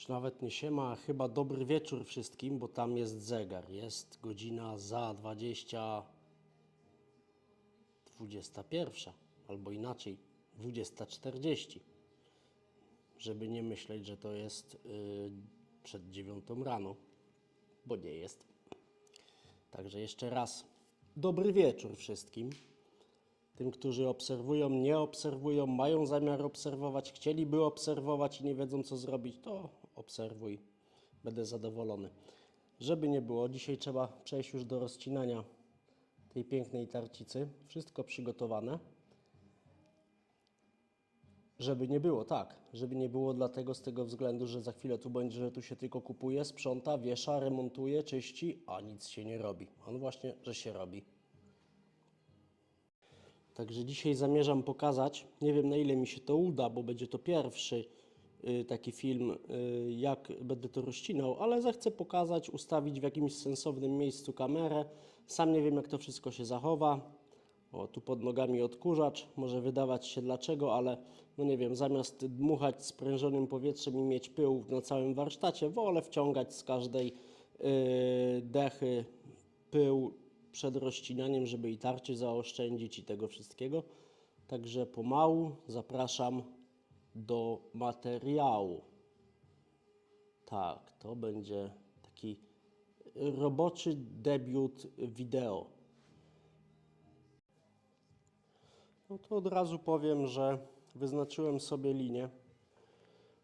Już nawet nie siema, chyba dobry wieczór wszystkim, bo tam jest zegar. Jest godzina za 20. 21, albo inaczej 20.40. Żeby nie myśleć, że to jest yy, przed 9 rano, bo nie jest. Także jeszcze raz dobry wieczór wszystkim. Tym, którzy obserwują, nie obserwują, mają zamiar obserwować, chcieliby obserwować i nie wiedzą co zrobić, to obserwuj. Będę zadowolony. Żeby nie było, dzisiaj trzeba przejść już do rozcinania tej pięknej tarcicy. Wszystko przygotowane. Żeby nie było, tak. Żeby nie było dlatego z tego względu, że za chwilę tu będzie, że tu się tylko kupuje, sprząta, wiesza, remontuje, czyści, a nic się nie robi. On właśnie, że się robi. Także dzisiaj zamierzam pokazać, nie wiem na ile mi się to uda, bo będzie to pierwszy taki film, y, jak będę to rozcinał, ale zechcę pokazać, ustawić w jakimś sensownym miejscu kamerę. Sam nie wiem, jak to wszystko się zachowa. O, tu pod nogami odkurzacz, może wydawać się dlaczego, ale no nie wiem, zamiast dmuchać sprężonym powietrzem i mieć pył na całym warsztacie, wolę wciągać z każdej y, dechy pył przed rozcinaniem, żeby i tarczy zaoszczędzić i tego wszystkiego. Także pomału zapraszam do materiału. Tak, to będzie taki roboczy debiut wideo. No to od razu powiem, że wyznaczyłem sobie linię.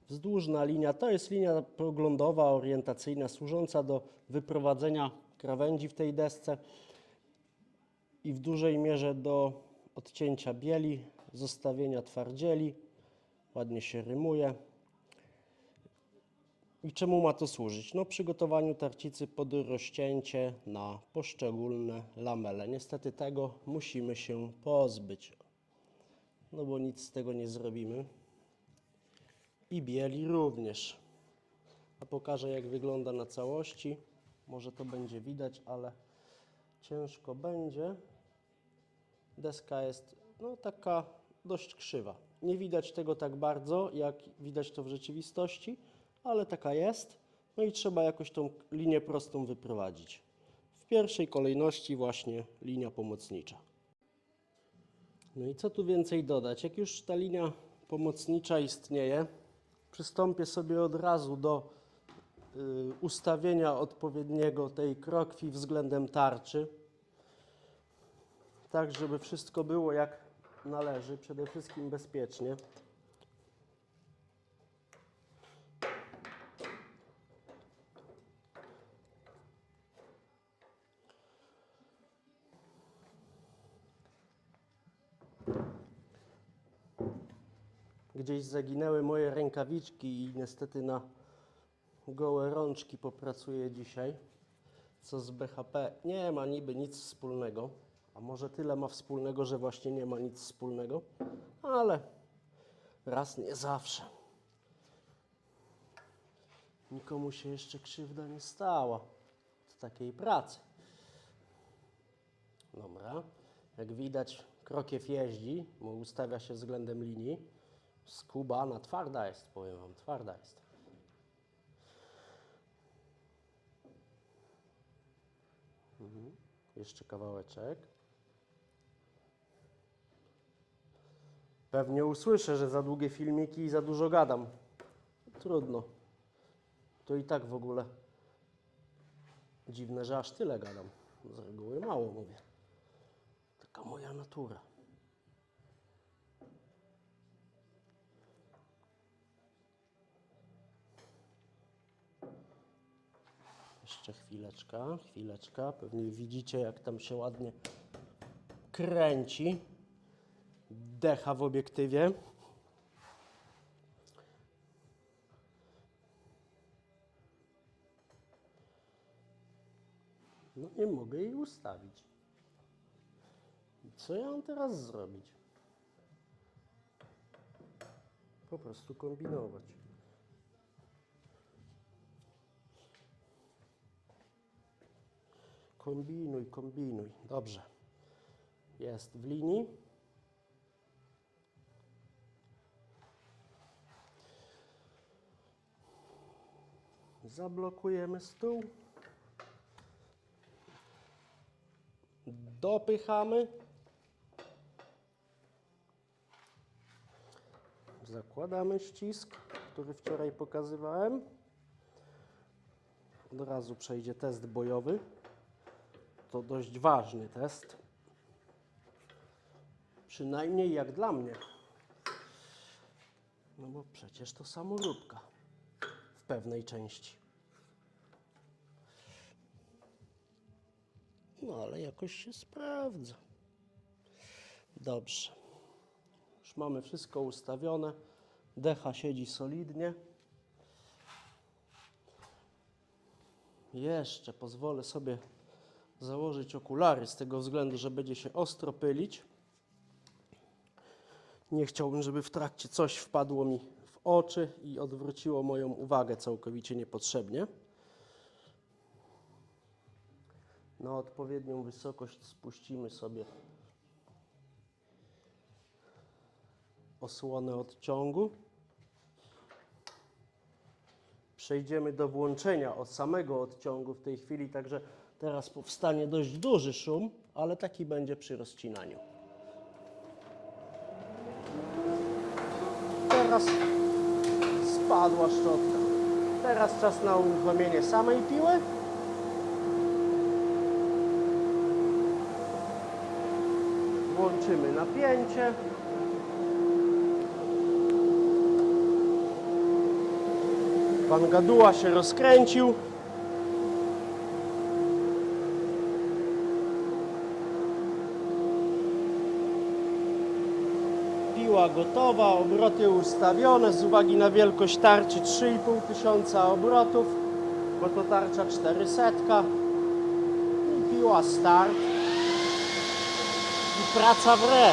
Wzdłużna linia to jest linia poglądowa, orientacyjna, służąca do wyprowadzenia krawędzi w tej desce i w dużej mierze do odcięcia bieli, zostawienia twardzieli. Ładnie się rymuje. I czemu ma to służyć? No, przygotowaniu tarcicy pod rozcięcie na poszczególne lamele. Niestety tego musimy się pozbyć, no bo nic z tego nie zrobimy. I bieli również. A pokażę jak wygląda na całości. Może to będzie widać, ale ciężko będzie. Deska jest no, taka dość krzywa. Nie widać tego tak bardzo, jak widać to w rzeczywistości, ale taka jest. No i trzeba jakoś tą linię prostą wyprowadzić. W pierwszej kolejności właśnie linia pomocnicza. No i co tu więcej dodać? Jak już ta linia pomocnicza istnieje, przystąpię sobie od razu do y, ustawienia odpowiedniego tej krokwi względem tarczy tak, żeby wszystko było jak należy, przede wszystkim bezpiecznie. Gdzieś zaginęły moje rękawiczki i niestety na gołe rączki popracuję dzisiaj. Co z BHP nie ma niby nic wspólnego. A może tyle ma wspólnego, że właśnie nie ma nic wspólnego, ale raz nie zawsze. Nikomu się jeszcze krzywda nie stała z takiej pracy. Dobra, jak widać, krokiew jeździ, bo ustawia się względem linii. Skubana twarda jest, powiem Wam, twarda jest. Mhm. Jeszcze kawałeczek. Pewnie usłyszę, że za długie filmiki i za dużo gadam. Trudno. To i tak w ogóle dziwne, że aż tyle gadam. Z reguły mało mówię. Taka moja natura. Jeszcze chwileczka, chwileczka. Pewnie widzicie, jak tam się ładnie kręci decha w obiektywie. No nie mogę jej ustawić. Co ja mam teraz zrobić? Po prostu kombinować. Kombinuj, kombinuj. Dobrze. Jest w linii. Zablokujemy stół. Dopychamy. Zakładamy ścisk, który wczoraj pokazywałem. Od razu przejdzie test bojowy. To dość ważny test. Przynajmniej jak dla mnie. No bo przecież to samoróbka pewnej części. No ale jakoś się sprawdza. Dobrze. Już mamy wszystko ustawione. Decha siedzi solidnie. Jeszcze pozwolę sobie założyć okulary z tego względu, że będzie się ostro pylić. Nie chciałbym, żeby w trakcie coś wpadło mi oczy i odwróciło moją uwagę całkowicie niepotrzebnie. Na odpowiednią wysokość spuścimy sobie osłonę odciągu. Przejdziemy do włączenia od samego odciągu w tej chwili, także teraz powstanie dość duży szum, ale taki będzie przy rozcinaniu. Teraz spadła szczotka. Teraz czas na uruchomienie samej piły. Włączymy napięcie. Pan gaduła się rozkręcił. Piła gotowa, obroty ustawione z uwagi na wielkość tarczy 3,5 tysiąca obrotów, bo to tarcza 400. I piła start. I praca w re.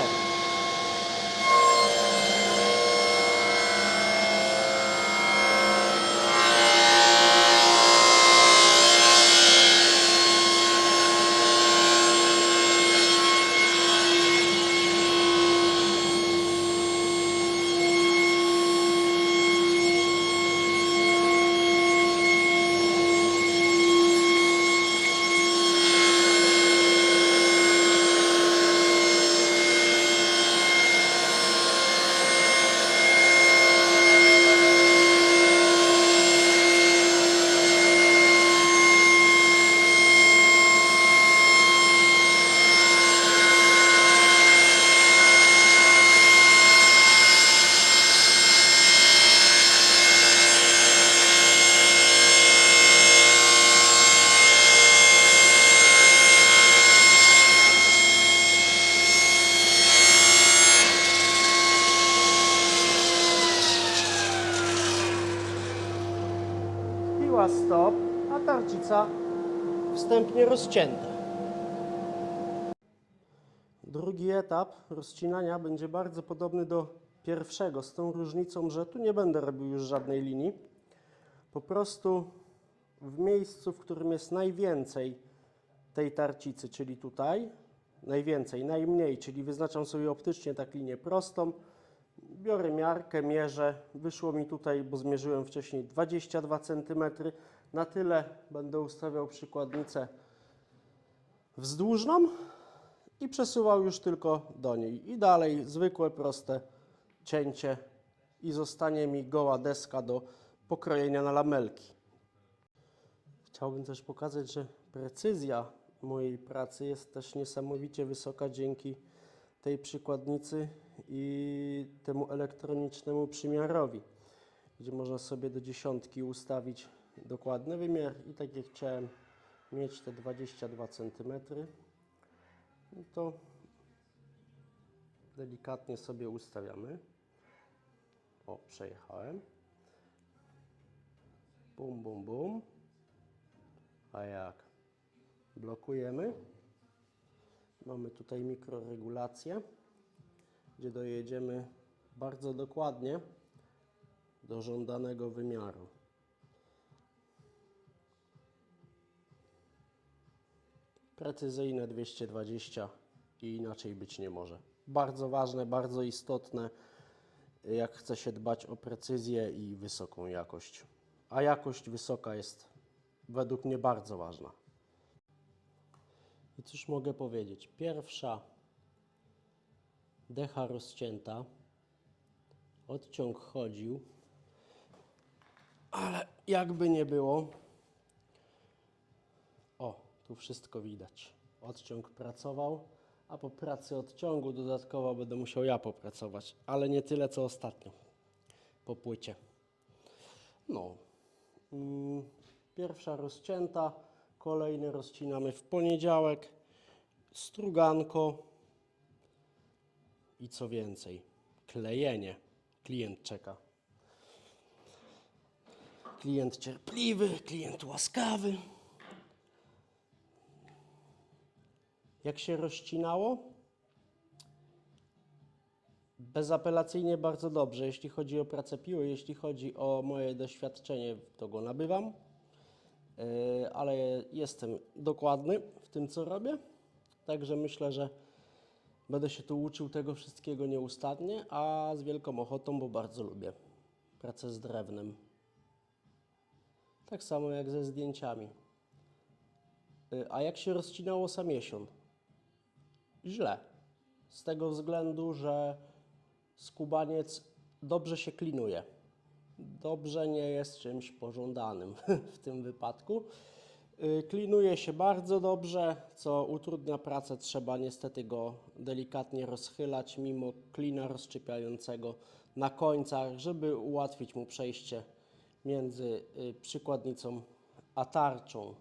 Piła stop, a tarcica wstępnie rozcięta. Drugi etap rozcinania będzie bardzo podobny do pierwszego, z tą różnicą, że tu nie będę robił już żadnej linii. Po prostu w miejscu, w którym jest najwięcej tej tarcicy, czyli tutaj, najwięcej, najmniej, czyli wyznaczam sobie optycznie tak linię prostą, biorę miarkę, mierzę, wyszło mi tutaj, bo zmierzyłem wcześniej 22 cm, na tyle będę ustawiał przykładnicę wzdłużną i przesuwał już tylko do niej. I dalej zwykłe, proste cięcie i zostanie mi goła deska do pokrojenia na lamelki. Chciałbym też pokazać, że precyzja mojej pracy jest też niesamowicie wysoka dzięki tej przykładnicy i temu elektronicznemu przymiarowi, gdzie można sobie do dziesiątki ustawić dokładny wymiar i tak jak chciałem mieć te 22 cm, no to delikatnie sobie ustawiamy. O, przejechałem. Bum, bum, bum. A jak? Blokujemy. Mamy tutaj mikroregulację, gdzie dojedziemy bardzo dokładnie do żądanego wymiaru. Precyzyjne 220 i inaczej być nie może. Bardzo ważne, bardzo istotne, jak chce się dbać o precyzję i wysoką jakość a jakość wysoka jest według mnie bardzo ważna. I cóż mogę powiedzieć? Pierwsza decha rozcięta, odciąg chodził, ale jakby nie było, tu wszystko widać. Odciąg pracował, a po pracy odciągu dodatkowo będę musiał ja popracować, ale nie tyle co ostatnio po płycie. No, mm, pierwsza rozcięta, kolejne rozcinamy w poniedziałek, struganko i co więcej, klejenie. Klient czeka. Klient cierpliwy, klient łaskawy. Jak się rozcinało? Bezapelacyjnie bardzo dobrze, jeśli chodzi o pracę piły, jeśli chodzi o moje doświadczenie, to go nabywam, Yy, ale jestem dokładny w tym, co robię, także myślę, że będę się tu uczył tego wszystkiego nieustannie, a z wielką ochotą, bo bardzo lubię pracę z drewnem. Tak samo jak ze zdjęciami. Yy, A jak się rozcinało sam jesion? Źle. Z tego względu, że skubaniec dobrze się klinuje. Dobrze nie jest czymś pożądanym w tym wypadku. Y, Klinuje się bardzo dobrze, co utrudnia pracę. Trzeba niestety go delikatnie rozchylać, mimo klina rozszczepiającego na końcach, żeby ułatwić mu przejście między y, przykładnicą a tarczą.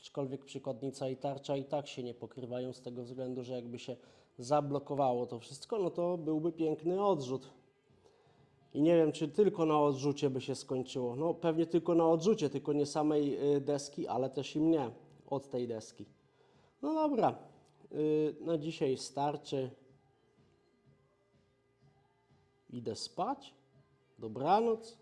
Aczkolwiek przykładnica i tarcza i tak się nie pokrywają z tego względu, że jakby się zablokowało to wszystko, no to byłby piękny odrzut. I nie wiem, czy tylko na odrzucie by się skończyło. No pewnie tylko na odrzucie, tylko nie samej y, deski, ale też i mnie od tej deski. No dobra, y, na dzisiaj starczy. Idę spać. Dobranoc.